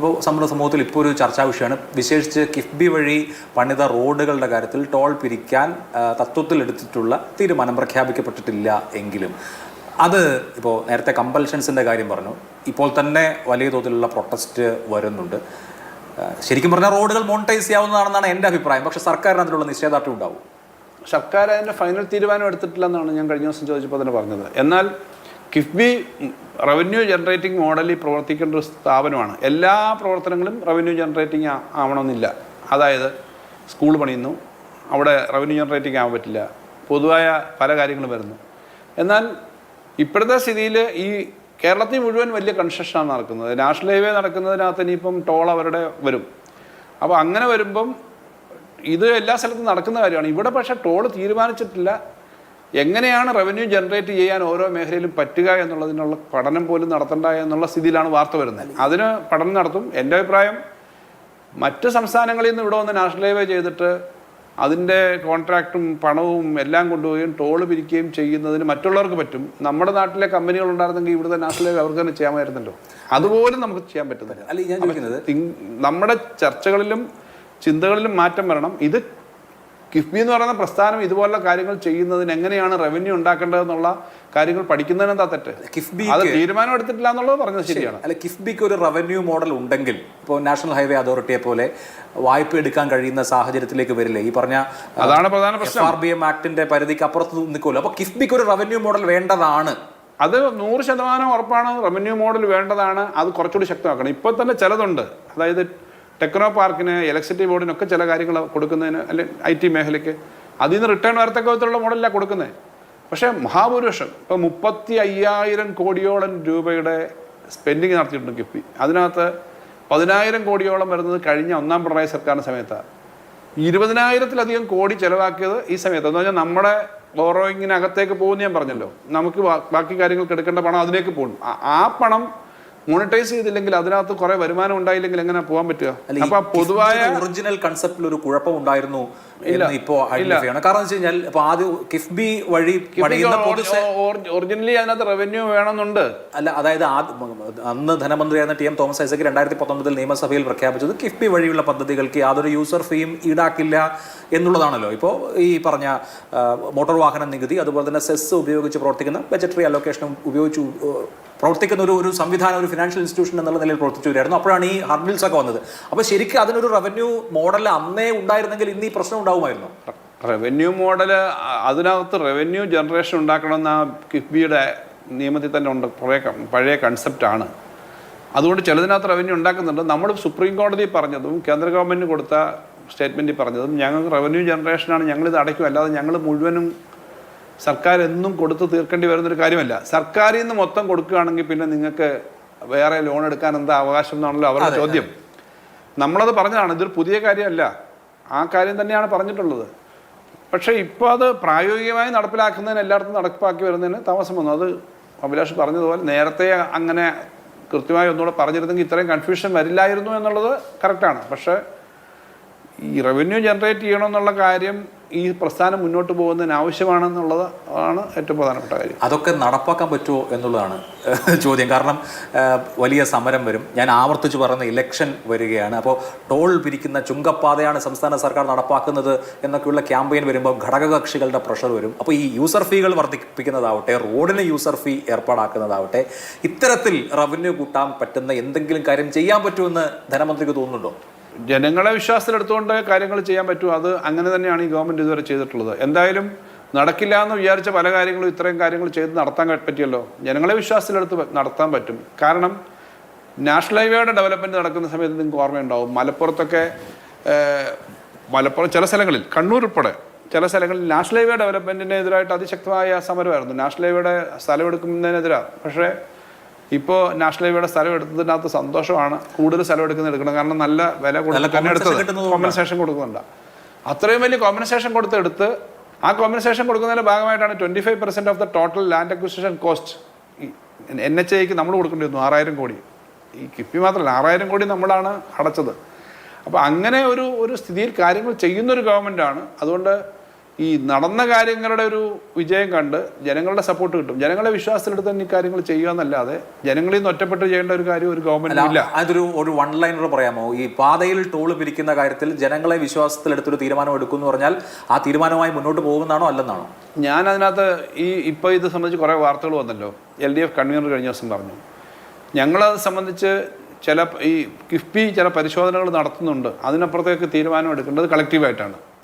ഇപ്പോൾ നമ്മുടെ സമൂഹത്തിൽ ഇപ്പോൾ ഒരു ചർച്ചാ വിഷയമാണ്. വിശേഷിച്ച് കിഫ്ബി വഴി പണിത റോഡുകളുടെ കാര്യത്തിൽ ടോൾ പിരിക്കാൻ തത്വത്തിലെടുത്തിട്ടുള്ള തീരുമാനം പ്രഖ്യാപിക്കപ്പെട്ടിട്ടില്ല എങ്കിലും. അത് ഇപ്പോൾ നേരത്തെ കമ്പൽഷൻസിന്റെ കാര്യം പറഞ്ഞു. ഇപ്പോൾ തന്നെ വലിയ തോതിലുള്ള പ്രൊട്ടസ്റ്റ് വരുന്നുണ്ട്. ശരിക്കും പറഞ്ഞാൽ റോഡുകൾ മോണിറ്റൈസ് ചെയ്യാവുന്നതാണെന്നാണ് എന്റെ അഭിപ്രായം. പക്ഷേ സർക്കാരിന് അതിലുള്ള നിശ്ചയദാർഢ്യം ഉണ്ടാവും? സർക്കാർ അതിന്റെ ഫൈനൽ തീരുമാനം എടുത്തിട്ടില്ലെന്നാണ് ഞാൻ കഴിഞ്ഞ ദിവസം ചോദിച്ചപ്പോൾ തന്നെ പറഞ്ഞത്. എന്നാൽ കിഫ്ബി റവന്യൂ ജനറേറ്റിംഗ് മോഡലിൽ പ്രവർത്തിക്കേണ്ട ഒരു സ്ഥാപനമാണ്. എല്ലാ പ്രവർത്തനങ്ങളും റവന്യൂ ജനറേറ്റിംഗ് ആവണമെന്നില്ല. അതായത് സ്കൂൾ പണിയുന്നു. അവിടെ റവന്യൂ ജനറേറ്റിംഗ് ആവാൻ പറ്റില്ല. പൊതുവായ പല കാര്യങ്ങളും വരുന്നു. എന്നാൽ ഇപ്പോഴത്തെ സ്ഥിതിയിൽ ഈ കേരളത്തിൽ മുഴുവൻ വലിയ കൺസ്ട്രക്ഷനാണ് നടക്കുന്നത്. നാഷണൽ ഹൈവേ നടക്കുന്നതിനകത്ത് ഇനിയിപ്പം ടോൾ അവരുടെ വരും. അപ്പോൾ അങ്ങനെ വരുമ്പം ഇത് എല്ലാ സ്ഥലത്തും നടക്കുന്ന കാര്യമാണ്. ഇവിടെ പക്ഷേ ടോൾ തീരുമാനിച്ചിട്ടില്ല. എങ്ങനെയാണ് റവന്യൂ ജനറേറ്റ് ചെയ്യാൻ ഓരോ മേഖലയിലും പറ്റുക എന്നുള്ളതിനുള്ള പഠനം പോലും നടത്തണ്ട എന്നുള്ള സ്ഥിതിയിലാണ് വാർത്ത വരുന്നത്. അതിന് പഠനം നടത്തും. എന്റെ അഭിപ്രായം മറ്റ് സംസ്ഥാനങ്ങളിൽ നിന്ന് ഇവിടെ വന്ന് നാഷണൽ ഹൈവേ ചെയ്തിട്ട് അതിന്റെ കോൺട്രാക്റ്റും പണവും എല്ലാം കൊണ്ടുപോവുകയും ടോൾ പിരിക്കുകയും ചെയ്യുന്നതിന് മറ്റുള്ളവർക്ക് പറ്റും. നമ്മുടെ നാട്ടിലെ കമ്പനികൾ ഉണ്ടായിരുന്നെങ്കിൽ ഇവിടുത്തെ നാഷണൽ ഹൈവേ അവർക്ക് തന്നെ ചെയ്യാമായിരുന്നല്ലോ. അതുപോലും നമുക്ക് ചെയ്യാൻ പറ്റുന്നില്ല. നമ്മുടെ ചർച്ചകളിലും ചിന്തകളിലും മാറ്റം വരണം. ഇത് കിഫ്ബി എന്ന് പറയുന്ന പ്രസ്ഥാനം ഇതുപോലുള്ള കാര്യങ്ങൾ ചെയ്യുന്നതിന് എങ്ങനെയാണ് റവന്യൂ ഉണ്ടാക്കേണ്ടതെന്നുള്ള കാര്യങ്ങൾ പഠിക്കുന്നതിന് എന്താ തെറ്റ്? കിഫ്ബി അത് തീരുമാനം എടുത്തിട്ടില്ല എന്നുള്ളത് പറഞ്ഞത് ശരിയാണ്. അല്ല കിഫ്ബിക്ക് ഒരു റവന്യൂ മോഡൽ ഉണ്ടെങ്കിൽ ഇപ്പോൾ നാഷണൽ ഹൈവേ അതോറിറ്റിയെ പോലെ വായ്പ എടുക്കാൻ കഴിയുന്ന സാഹചര്യത്തിലേക്ക് വരില്ലേ? ഈ പറഞ്ഞ അതാണ് പ്രധാന പ്രശ്നം. ആർ ബി എം ആക്ടിന്റെ പരിധിക്ക് അപ്പുറത്ത് നിൽക്കുമല്ലോ. അപ്പോൾ കിഫ്ബിക്ക് ഒരു റവന്യൂ മോഡൽ വേണ്ടതാണ്. അത് നൂറ് ശതമാനം ഉറപ്പാണ്. റവന്യൂ മോഡൽ വേണ്ടതാണ്. അത് കുറച്ചുകൂടി ശക്തമാക്കണം. ഇപ്പോൾ തന്നെ ചിലതുണ്ട്. അതായത് ടെക്നോ പാർക്കിന് ഇലക്ട്രിസിറ്റി ബോർഡിനൊക്കെ ചില കാര്യങ്ങൾ കൊടുക്കുന്നതിന് അല്ലെങ്കിൽ ഐ ടി മേഖലയ്ക്ക്. അതിൽ നിന്ന് റിട്ടേൺ വരത്തക്ക വിധത്തിലുള്ള മോഡലാണ് കൊടുക്കുന്നത് പക്ഷേ മഹാഭൂരിപക്ഷം ഇപ്പോൾ മുപ്പത്തി അയ്യായിരം കോടിയോളം രൂപയുടെ സ്പെൻഡിങ് നടത്തിയിട്ടുണ്ട് കിഫ്ബി അതിനകത്ത് പതിനായിരം കോടിയോളം വരുന്നത് കഴിഞ്ഞ ഒന്നാം പിണറായി സർക്കാരിന്റെ സമയത്താണ് ഇരുപതിനായിരത്തിലധികം കോടി ചിലവാക്കിയത് ഈ സമയത്ത്. എന്ന് പറഞ്ഞാൽ നമ്മുടെ ബോറോയിങ്ങിനകത്തേക്ക് പോകുമെന്ന് ഞാൻ പറഞ്ഞല്ലോ. നമുക്ക് ബാക്കി കാര്യങ്ങൾക്ക് എടുക്കേണ്ട പണം അതിലേക്ക് പോകും ആ പണം മോണിറ്റൈസ് ചെയ്തില്ലെങ്കിൽ അതിനകത്ത് കുറെ വരുമാനം ഉണ്ടായില്ലെങ്കിൽ എങ്ങനെ പോകാൻ പറ്റുക? അപ്പൊ പൊതുവായ ഒറിജിനൽ കൺസെപ്റ്റിൽ ഒരു കുഴപ്പം ഉണ്ടായിരുന്നു ഇപ്പോ കാരണം എന്ന് വെച്ച് കഴിഞ്ഞാൽ ഇപ്പൊ ആദ്യം കിഫ്ബി വഴി ഒറിജിനലി അതിനകത്ത് റവന്യൂ വേണമെന്നുണ്ട്. അല്ല അതായത് അന്ന് ധനമന്ത്രിയായിരുന്ന ടി എം തോമസ് ഐസക് രണ്ടായിരത്തി പത്തൊമ്പതിൽ നിയമസഭയിൽ പ്രഖ്യാപിച്ചത് കിഫ്ബി വഴിയുള്ള പദ്ധതികൾക്ക് യാതൊരു യൂസർ ഫീയും ഈടാക്കില്ല എന്നുള്ളതാണല്ലോ. ഇപ്പോൾ ഈ പറഞ്ഞ മോട്ടോർ വാഹന നികുതി അതുപോലെ തന്നെ സെസ് ഉപയോഗിച്ച് പ്രവർത്തിക്കുന്ന ബജറ്ററി അലോക്കേഷനും ഉപയോഗിച്ച് പ്രവർത്തിക്കുന്ന ഒരു ഒരു സംവിധാനം ഒരു ഫിനാൻഷ്യൽ ഇൻസ്റ്റിറ്റ്യൂഷൻ എന്നുള്ള നിലയിൽ പ്രവർത്തിച്ചു വരികയായിരുന്നു. അപ്പോഴാണ് ഈ ഹർഡിൽസ് ഒക്കെ വന്നത്. അപ്പോൾ ശരിക്കും അതിനൊരു റവന്യൂ മോഡൽ അന്നേ ഉണ്ടായിരുന്നെങ്കിൽ ഇന്ന് ഈ പ്രശ്നം ഉണ്ടാവുമായിരുന്നു? റവന്യൂ മോഡൽ അതിനകത്ത് റവന്യൂ ജനറേഷൻ ഉണ്ടാക്കണമെന്ന് കിഫ്ബിയുടെ നിയമത്തിൽ തന്നെ ഉണ്ട്. കുറേ പഴയ കൺസെപ്റ്റാണ് അതുകൊണ്ട് ചിലതിനകത്ത് റവന്യൂ ഉണ്ടാക്കുന്നുണ്ട്. നമ്മൾ സുപ്രീം കോടതി പറഞ്ഞതും കേന്ദ്ര ഗവൺമെന്റ് കൊടുത്ത സ്റ്റേറ്റ്മെന്റിൽ പറഞ്ഞതും ഞങ്ങൾക്ക് റവന്യൂ ജനറേഷനാണ് ഞങ്ങളിത് അടയ്ക്കും. അല്ലാതെ ഞങ്ങൾ മുഴുവനും സർക്കാർ എന്നും കൊടുത്ത് തീർക്കേണ്ടി വരുന്നൊരു കാര്യമല്ല. സർക്കാരിൽ നിന്ന് മൊത്തം കൊടുക്കുകയാണെങ്കിൽ പിന്നെ നിങ്ങൾക്ക് വേറെ ലോൺ എടുക്കാൻ എന്താ അവകാശം എന്നാണല്ലോ അവരുടെ ചോദ്യം. നമ്മളത് പറഞ്ഞതാണ് ഇതൊരു പുതിയ കാര്യമല്ല. ആ കാര്യം തന്നെയാണ് പറഞ്ഞിട്ടുള്ളത്. പക്ഷേ ഇപ്പോൾ അത് പ്രായോഗികമായി നടപ്പിലാക്കുന്നതിന് എല്ലായിടത്തും നടപ്പാക്കി വരുന്നതിന് താമസം വന്നു. അത് അഭിലാഷ് പറഞ്ഞതുപോലെ നേരത്തെ അങ്ങനെ കൃത്യമായി ഒന്നുകൂടെ പറഞ്ഞിരുന്നെങ്കിൽ ഇത്രയും കൺഫ്യൂഷൻ വരില്ലായിരുന്നു എന്നുള്ളത് കറക്റ്റാണ് പക്ഷേ ഈ റവന്യൂ ജനറേറ്റ് ചെയ്യണമെന്നുള്ള കാര്യം ഈ പ്രസ്ഥാനം മുന്നോട്ട് പോകുന്നതിന് ആവശ്യമാണെന്നുള്ളത് ആണ് ഏറ്റവും പ്രധാനപ്പെട്ട കാര്യം. അതൊക്കെ നടപ്പാക്കാൻ പറ്റുമോ എന്നുള്ളതാണ് ചോദ്യം. കാരണം വലിയ സമരം വരും. ഞാൻ ആവർത്തിച്ച് പറയുന്ന ഇലക്ഷൻ വരികയാണ്. അപ്പോൾ ടോൾ പിരിക്കുന്ന ചുങ്കപ്പാതയാണ് സംസ്ഥാന സർക്കാർ നടപ്പാക്കുന്നത് എന്നൊക്കെയുള്ള ക്യാമ്പയിൻ വരുമ്പോൾ ഘടകകക്ഷികളുടെ പ്രഷർ വരും. അപ്പോൾ ഈ യൂസർ ഫീകൾ വർദ്ധിപ്പിക്കുന്നതാവട്ടെ റോഡിന് യൂസർ ഫീ ഏർപ്പാടാക്കുന്നതാവട്ടെ ഇത്തരത്തിൽ റവന്യൂ കൂട്ടാൻ പറ്റുന്ന എന്തെങ്കിലും കാര്യം ചെയ്യാൻ പറ്റുമെന്ന് ധനമന്ത്രിക്ക് തോന്നുന്നുണ്ടോ? ജനങ്ങളെ വിശ്വാസത്തിലെടുത്തുകൊണ്ട് കാര്യങ്ങൾ ചെയ്യാൻ പറ്റും. അത് അങ്ങനെ തന്നെയാണ് ഈ ഗവൺമെന്റ് ഇതുവരെ ചെയ്തിട്ടുള്ളത്. എന്തായാലും നടക്കില്ല എന്ന് വിചാരിച്ച പല കാര്യങ്ങളും ഇത്രയും കാര്യങ്ങൾ ചെയ്ത് നടത്താൻ പറ്റിയല്ലോ. ജനങ്ങളെ വിശ്വാസത്തിലെടുത്ത് നടത്താൻ പറ്റും. കാരണം നാഷണൽ ഹൈവേയുടെ ഡെവലപ്മെന്റ് നടക്കുന്ന സമയത്ത് നിങ്ങൾക്ക് ഓർമ്മയുണ്ടാവും. മലപ്പുറത്തൊക്കെ മലപ്പുറം ചില സ്ഥലങ്ങളിൽ കണ്ണൂർ ഉൾപ്പെടെ ചില സ്ഥലങ്ങളിൽ നാഷണൽ ഹൈവേ ഡെവലപ്മെന്റിനെതിരായിട്ട് അതിശക്തമായ സമരമായിരുന്നു. നാഷണൽ ഹൈവേയുടെ സ്ഥലം എടുക്കുന്നതിനെതിരാണ് പക്ഷേ ഇപ്പോൾ നാഷണൽ ഹൈവേയുടെ സ്ഥലം എടുത്തതിനകത്ത് സന്തോഷമാണ് കൂടുതൽ സ്ഥലം എടുക്കുന്നത് എടുക്കണം. കാരണം നല്ല വില കിട്ടുന്നതുകൊണ്ടാണ്. കോമ്പൻസേഷൻ കൊടുക്കുന്നുണ്ട്. അത്രയും വലിയ കോമ്പൻസേഷൻ കൊടുത്തെടുത്ത് ആ കോമ്പൻസേഷൻ കൊടുക്കുന്നതിന്റെ ഭാഗമായിട്ടാണ് twenty five percent of the total land acquisition cost N H ഐക്ക് നമ്മൾ കൊടുക്കേണ്ടി വന്നു ആറായിരം കോടി. ഈ കിഫ്ബി മാത്രമല്ല ആറായിരം കോടി നമ്മളാണ് അടച്ചത്. അപ്പോൾ അങ്ങനെ ഒരു ഒരു സ്ഥിതിയിൽ കാര്യങ്ങൾ ചെയ്യുന്നൊരു ഗവൺമെന്റാണ് അതുകൊണ്ട് ഈ നടന്ന കാര്യങ്ങളുടെ ഒരു വിജയം കണ്ട് ജനങ്ങളുടെ സപ്പോർട്ട് കിട്ടും. ജനങ്ങളുടെ വിശ്വാസത്തിലെടുത്ത് തന്നെ ഈ കാര്യങ്ങൾ ചെയ്യുക എന്നല്ലാതെ ജനങ്ങളിൽ നിന്ന് ഒറ്റപ്പെട്ട് ചെയ്യേണ്ട ഒരു കാര്യം ഒരു ഗവൺമെന്റ് ഇല്ല. അതൊരു ഒരു വൺ ലൈനർ പറയാമോ? ഈ പാതയിൽ ടോൾ പിരിക്കുന്ന കാര്യത്തിൽ ജനങ്ങളെ വിശ്വാസത്തിലെടുത്തൊരു തീരുമാനം എടുക്കുമെന്ന് പറഞ്ഞാൽ ആ തീരുമാനമായി മുന്നോട്ട് പോകുന്നതാണോ അല്ലെന്നാണോ? ഞാൻ അതിനകത്ത് ഈ ഇപ്പോൾ ഇത് സംബന്ധിച്ച് കുറേ വാർത്തകൾ വന്നല്ലോ. എൽ ഡി എഫ് കൺവീനർ കഴിഞ്ഞ ദിവസം പറഞ്ഞു. ഞങ്ങളത് സംബന്ധിച്ച് ചില ഈ കിഫ്ബി ചില പരിശോധനകൾ നടത്തുന്നുണ്ട്. അതിനപ്പുറത്തേക്ക് തീരുമാനം എടുക്കേണ്ടത് കളക്റ്റീവായിട്ടാണ്